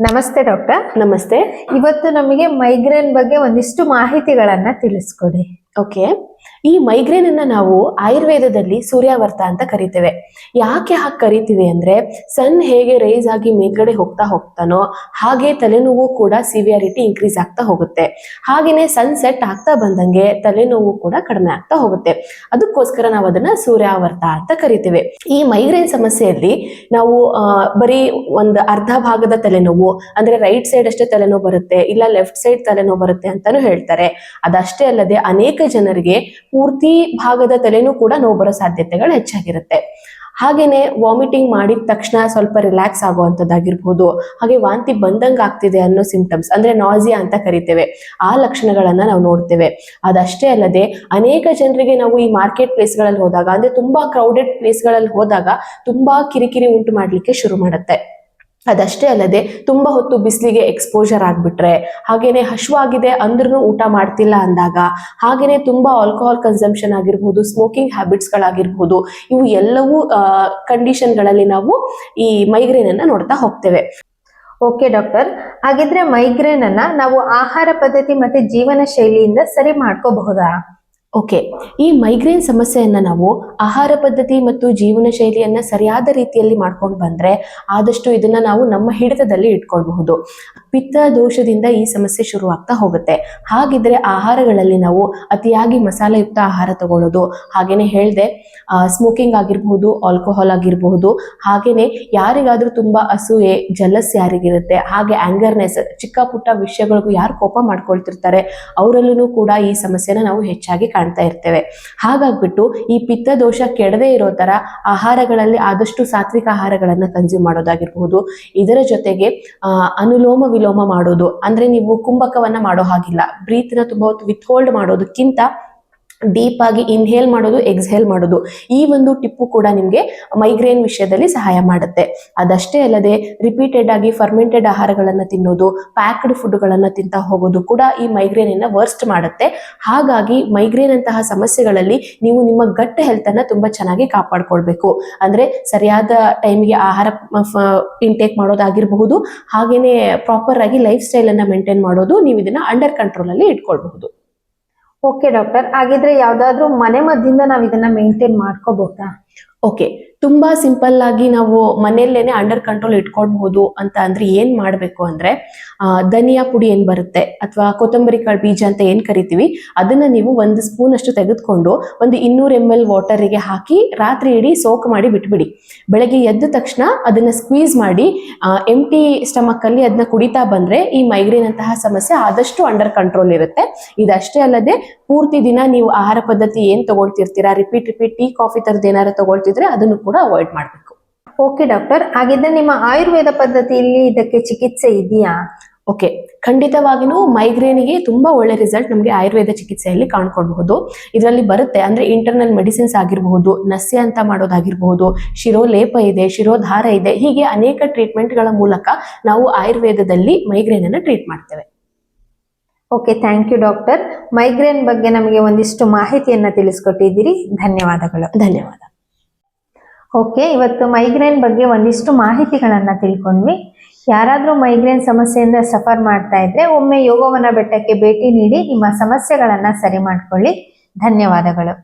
ನಮಸ್ತೆ ಡಾಕ್ಟರ್. ನಮಸ್ತೆ. ಇವತ್ತು ನಮಗೆ ಮೈಗ್ರೇನ್ ಬಗ್ಗೆ ಒಂದಿಷ್ಟು ಮಾಹಿತಿಗಳನ್ನ ತಿಳಿಸ್ಕೊಡಿ. ಓಕೆ ಈ ಮೈಗ್ರೇನ್ ಅನ್ನ ನಾವು ಆಯುರ್ವೇದದಲ್ಲಿ ಸೂರ್ಯಾವರ್ತ ಅಂತ ಕರಿತೇವೆ. ಯಾಕೆ ಹಾಗೆ ಕರಿತೀವಿ ಅಂದ್ರೆ ಸನ್ ಹೇಗೆ ರೈಸ್ ಆಗಿ ಮೇಲ್ಗಡೆ ಹೋಗ್ತಾ ಹೋಗ್ತಾನೋ ಹಾಗೆ ತಲೆನೋವು ಕೂಡ ಸಿವಿಯಾರಿಟಿ ಇನ್ಕ್ರೀಸ್ ಆಗ್ತಾ ಹೋಗುತ್ತೆ. ಹಾಗೇನೆ ಸನ್ ಸೆಟ್ ಆಗ್ತಾ ಬಂದಂಗೆ ತಲೆನೋವು ಕೂಡ ಕಡಿಮೆ ಆಗ್ತಾ ಹೋಗುತ್ತೆ. ಅದಕ್ಕೋಸ್ಕರ ನಾವು ಅದನ್ನ ಸೂರ್ಯಾವರ್ತ ಅಂತ ಕರಿತೇವೆ. ಈ ಮೈಗ್ರೇನ್ ಸಮಸ್ಯೆಯಲ್ಲಿ ನಾವು ಬರೀ ಒಂದು ಅರ್ಧ ಭಾಗದ ತಲೆನೋವು, ಅಂದ್ರೆ ರೈಟ್ ಸೈಡ್ ಅಷ್ಟೇ ತಲೆನೋವು ಬರುತ್ತೆ, ಇಲ್ಲ ಲೆಫ್ಟ್ ಸೈಡ್ ತಲೆನೋವು ಬರುತ್ತೆ ಅಂತಾನು ಹೇಳ್ತಾರೆ. ಅದಷ್ಟೇ ಅಲ್ಲದೆ ಅನೇಕ ಜನರಿಗೆ ಪೂರ್ತಿ ಭಾಗದ ತಲೆನೂ ಕೂಡ ನೋವು ಬರೋ ಸಾಧ್ಯತೆಗಳು ಹೆಚ್ಚಾಗಿರುತ್ತೆ. ಹಾಗೇನೆ ವಾಮಿಟಿಂಗ್ ಮಾಡಿದ ತಕ್ಷಣ ಸ್ವಲ್ಪ ರಿಲ್ಯಾಕ್ಸ್ ಆಗುವಂಥದ್ದಾಗಿರ್ಬೋದು. ಹಾಗೆ ವಾಂತಿ ಬಂದಂಗೆ ಆಗ್ತಿದೆ ಅನ್ನೋ ಸಿಂಪ್ಟಮ್ಸ್ ಅಂದ್ರೆ ನಾಸಿಯಾ ಅಂತ ಕರಿತೇವೆ. ಆ ಲಕ್ಷಣಗಳನ್ನ ನಾವು ನೋಡ್ತೇವೆ. ಅದಷ್ಟೇ ಅಲ್ಲದೆ ಅನೇಕ ಜನರಿಗೆ ನಾವು ಈ ಮಾರ್ಕೆಟ್ ಪ್ಲೇಸ್ಗಳಲ್ಲಿ ಹೋದಾಗ, ಅಂದ್ರೆ ತುಂಬಾ ಕ್ರೌಡೆಡ್ ಪ್ಲೇಸ್ಗಳಲ್ಲಿ ಹೋದಾಗ ತುಂಬಾ ಕಿರಿಕಿರಿ ಉಂಟು ಮಾಡ್ಲಿಕ್ಕೆ ಶುರು ಮಾಡುತ್ತೆ. ಅದಷ್ಟೇ ಅಲ್ಲದೆ ತುಂಬಾ ಹೊತ್ತು ಬಿಸಿಲಿಗೆ ಎಕ್ಸ್ಪೋಜರ್ ಆಗ್ಬಿಟ್ರೆ, ಹಾಗೇನೆ ಹಶುವಾಗಿದೆ ಅಂದ್ರೂ ಊಟ ಮಾಡ್ತಿಲ್ಲ ಅಂದಾಗ, ಹಾಗೇನೆ ತುಂಬಾ ಆಲ್ಕೋಹಾಲ್ ಕನ್ಸಂಪ್ಷನ್ ಆಗಿರ್ಬಹುದು ಸ್ಮೋಕಿಂಗ್ ಹ್ಯಾಬಿಟ್ಸ್ ಗಳಾಗಿರ್ಬಹುದು ಇವು ಎಲ್ಲವೂ ಕಂಡೀಷನ್ಗಳಲ್ಲಿ ನಾವು ಈ ಮೈಗ್ರೇನ್ ಅನ್ನ ನೋಡ್ತಾ ಹೋಗ್ತೇವೆ. ಓಕೆ ಡಾಕ್ಟರ್ ಹಾಗಿದ್ರೆ ಮೈಗ್ರೇನ್ ಅನ್ನ ನಾವು ಆಹಾರ ಪದ್ಧತಿ ಮತ್ತೆ ಜೀವನ ಶೈಲಿಯಿಂದ ಸರಿ ಮಾಡ್ಕೋಬಹುದಾ? ಓಕೆ, ಈ ಮೈಗ್ರೇನ್ ಸಮಸ್ಯೆಯನ್ನು ನಾವು ಆಹಾರ ಪದ್ಧತಿ ಮತ್ತು ಜೀವನ ಶೈಲಿಯನ್ನು ಸರಿಯಾದ ರೀತಿಯಲ್ಲಿ ಮಾಡ್ಕೊಂಡು ಬಂದರೆ ಆದಷ್ಟು ಇದನ್ನ ನಾವು ನಮ್ಮ ಹಿಡಿತದಲ್ಲಿ ಇಟ್ಕೊಳ್ಬಹುದು. ಪಿತ್ತ ದೋಷದಿಂದ ಈ ಸಮಸ್ಯೆ ಶುರುವಾಗ್ತಾ ಹೋಗುತ್ತೆ. ಹಾಗಿದ್ರೆ ಆಹಾರಗಳಲ್ಲಿ ನಾವು ಅತಿಯಾಗಿ ಮಸಾಲೆಯುಕ್ತ ಆಹಾರ ತಗೊಳ್ಳೋದು, ಹಾಗೇನೆ ಹೇಳಿದೆ ಸ್ಮೋಕಿಂಗ್ ಆಗಿರಬಹುದು ಆಲ್ಕೋಹಾಲ್ ಆಗಿರಬಹುದು, ಹಾಗೇನೆ ಯಾರಿಗಾದ್ರೂ ತುಂಬಾ ಅಸೂಯೆ ಜಲಸ್ ಯಾರಿಗಿರುತ್ತೆ, ಹಾಗೆ ಆಂಗರ್ನೆಸ್ ಚಿಕ್ಕ ಪುಟ್ಟ ವಿಷಯಗಳಿಗೂ ಯಾರು ಕೋಪ ಮಾಡ್ಕೊಳ್ತಿರ್ತಾರೆ ಅವರಲ್ಲೂ ಕೂಡ ಈ ಸಮಸ್ಯೆನ ನಾವು ಹೆಚ್ಚಾಗಿ ಕಾಣ್ತಾ ಇರ್ತೇವೆ. ಹಾಗಾಗ್ಬಿಟ್ಟು ಈ ಪಿತ್ತ ದೋಷ ಕೆಡದೇ ಇರೋ ತರ ಆಹಾರಗಳಲ್ಲಿ ಆದಷ್ಟು ಸಾತ್ವಿಕ ಆಹಾರಗಳನ್ನ ಕನ್ಸ್ಯೂಮ್ ಮಾಡೋದಾಗಿರ್ಬಹುದು. ಇದರ ಜೊತೆಗೆ ಅನುಲೋಮ ವಿಲೋಮ ಮಾಡೋದು. ಅಂದ್ರೆ ನೀವು ಕುಂಭಕವನ್ನ ಮಾಡೋ ಹಾಗಿಲ್ಲ. ಬ್ರೀತ್ನ ತುಂಬಾ ಹೊತ್ತು ವಿಥ್ಹೋಲ್ಡ್ ಮಾಡೋದಕ್ಕಿಂತ ಡೀಪ್ ಆಗಿ ಇನ್ಹೇಲ್ ಮಾಡೋದು ಎಕ್ಸ್ಹೇಲ್ ಮಾಡೋದು. ಈ ಒಂದು ಟಿಪ್ಪು ಕೂಡ ನಿಮಗೆ ಮೈಗ್ರೇನ್ ವಿಷಯದಲ್ಲಿ ಸಹಾಯ ಮಾಡುತ್ತೆ. ಅದಷ್ಟೇ ಅಲ್ಲದೆ ರಿಪೀಟೆಡ್ ಆಗಿ ಫರ್ಮೆಂಟೆಡ್ ಆಹಾರಗಳನ್ನು ತಿನ್ನೋದು ಪ್ಯಾಕ್ಡ್ ಫುಡ್ಗಳನ್ನು ತಿಂತಾ ಹೋಗೋದು ಕೂಡ ಈ ಮೈಗ್ರೇನ್ ಇನ್ನ ವರ್ಸ್ಟ್ ಮಾಡುತ್ತೆ. ಹಾಗಾಗಿ ಮೈಗ್ರೇನ್ ಅಂತಹ ಸಮಸ್ಯೆಗಳಲ್ಲಿ ನೀವು ನಿಮ್ಮ ಗಟ್ಟ ಹೆಲ್ತ್ ಅನ್ನ ತುಂಬಾ ಚೆನ್ನಾಗಿ ಕಾಪಾಡ್ಕೊಳ್ಬೇಕು. ಅಂದ್ರೆ ಸರಿಯಾದ ಟೈಮಿಗೆ ಆಹಾರ ಇಂಟೇಕ್ ಮಾಡೋದಾಗಿರಬಹುದು, ಹಾಗೇನೆ ಪ್ರಾಪರ್ ಆಗಿ ಲೈಫ್ ಸ್ಟೈಲ್ ಅನ್ನ ಮೇಂಟೈನ್ ಮಾಡೋದು, ನೀವು ಇದನ್ನ ಅಂಡರ್ ಕಂಟ್ರೋಲ್ ಅಲ್ಲಿ ಇಟ್ಕೊಳ್ಬಹುದು. ಓಕೆ ಡಾಕ್ಟರ್ ಹಾಗಿದ್ರೆ ಯಾವ್ದಾದ್ರು ಮನೆ ಮದ್ದಿಂದ ನಾವ್ ಇದನ್ನ ಮೇಂಟೈನ್ ಮಾಡ್ಕೋಬಹುದಾ ಓಕೆ ತುಂಬಾ ಸಿಂಪಲ್ ಆಗಿ ನಾವು ಮನೆಯಲ್ಲೇನೆ ಅಂಡರ್ ಕಂಟ್ರೋಲ್ ಇಟ್ಕೊಳ್ಬಹುದು ಅಂತ ಅಂದ್ರೆ ಏನ್ ಮಾಡ್ಬೇಕು ಅಂದ್ರೆ ಧನಿಯಾ ಪುಡಿ ಏನ್ ಬರುತ್ತೆ ಅಥವಾ ಕೊತ್ತಂಬರಿ ಕಾಳು ಬೀಜ ಅಂತ ಏನ್ ಕರಿತೀವಿ, ಅದನ್ನ ನೀವು ಒಂದು ಸ್ಪೂನ್ ಅಷ್ಟು ತೆಗೆದುಕೊಂಡು ಒಂದು ಇನ್ನೂರು ಎಂ ಎಲ್ ವಾಟರಿಗೆ ಹಾಕಿ ರಾತ್ರಿ ಇಡೀ ಸೋಕ್ ಮಾಡಿ ಬಿಟ್ಬಿಡಿ. ಬೆಳಗ್ಗೆ ಎದ್ದ ತಕ್ಷಣ ಅದನ್ನ ಸ್ಕ್ವೀಸ್ ಮಾಡಿ ಎಂಟಿ ಸ್ಟಮಕ್ ಅಲ್ಲಿ ಅದನ್ನ ಕುಡಿತಾ ಬಂದ್ರೆ ಈ ಮೈಗ್ರೇನ್ ಅಂತಹ ಸಮಸ್ಯೆ ಆದಷ್ಟು ಅಂಡರ್ ಕಂಟ್ರೋಲ್ ಇರುತ್ತೆ. ಇದಷ್ಟೇ ಅಲ್ಲದೆ ಪೂರ್ತಿ ದಿನ ನೀವು ಆಹಾರ ಪದ್ಧತಿ ಏನ್ ತಗೊಳ್ತಿರ್ತೀರಾ ರಿಪೀಟ್ ರಿಪೀಟ್ ಟೀ ಕಾಫಿ ತರದ್ ಏನಾರ ತಗೊಳ್ತಿದ್ರೆ ಅದನ್ನು ಕೂಡ ಅವಾಯ್ಡ್ ಮಾಡಬೇಕು. ಓಕೆ ಡಾಕ್ಟರ್ ಹಾಗಿದ್ರೆ ನಿಮ್ಮ ಆಯುರ್ವೇದ ಪದ್ಧತಿಯಲ್ಲಿ ಇದಕ್ಕೆ ಚಿಕಿತ್ಸೆ ಇದೆಯಾ? ಓಕೆ ಖಂಡಿತವಾಗಿಯೂ ಮೈಗ್ರೇನಿಗೆ ತುಂಬಾ ಒಳ್ಳೆ ರಿಸಲ್ಟ್ ನಮಗೆ ಆಯುರ್ವೇದ ಚಿಕಿತ್ಸೆಯಲ್ಲಿ ಕಾಣ್ಕೊಳ್ಬಹುದು. ಇದರಲ್ಲಿ ಬರುತ್ತೆ. ಅಂದ್ರೆ ಇಂಟರ್ನಲ್ ಮೆಡಿಸಿನ್ಸ್ ಆಗಿರಬಹುದು ನಸ್ಯ ಅಂತ ಮಾಡೋದಾಗಿರಬಹುದು ಶಿರೋಲೇಪ ಇದೆ ಶಿರೋಧಾರ ಇದೆ ಹೀಗೆ ಅನೇಕ ಟ್ರೀಟ್ಮೆಂಟ್ಗಳ ಮೂಲಕ ನಾವು ಆಯುರ್ವೇದದಲ್ಲಿ ಮೈಗ್ರೇನ್ ಅನ್ನು ಟ್ರೀಟ್ ಮಾಡ್ತೇವೆ. Okay thank you doctor migraine ಬಗ್ಗೆ ನಮಗೆ ಒಂದಿಷ್ಟು ಮಾಹಿತಿಯನ್ನು ತಿಳಿಸ್ಕೊಟ್ಟಿದ್ದೀರಿ. ಧನ್ಯವಾದಗಳು. ಧನ್ಯವಾದ. ಓಕೆ ಇವತ್ತು ಮೈಗ್ರೇನ್ ಬಗ್ಗೆ ಒಂದಿಷ್ಟು ಮಾಹಿತಿಗಳನ್ನು ತಿಳ್ಕೊಂಡ್ವಿ. ಯಾರಾದರೂ ಮೈಗ್ರೇನ್ ಸಮಸ್ಯೆಯಿಂದ ಸಫರ್ ಮಾಡ್ತಾ ಇದ್ರೆ ಒಮ್ಮೆ ಯೋಗವನ ಬೆಟ್ಟಕ್ಕೆ ಭೇಟಿ ನೀಡಿ ನಿಮ್ಮ ಸಮಸ್ಯೆಗಳನ್ನು ಸರಿ ಮಾಡ್ಕೊಳ್ಳಿ. ಧನ್ಯವಾದಗಳು.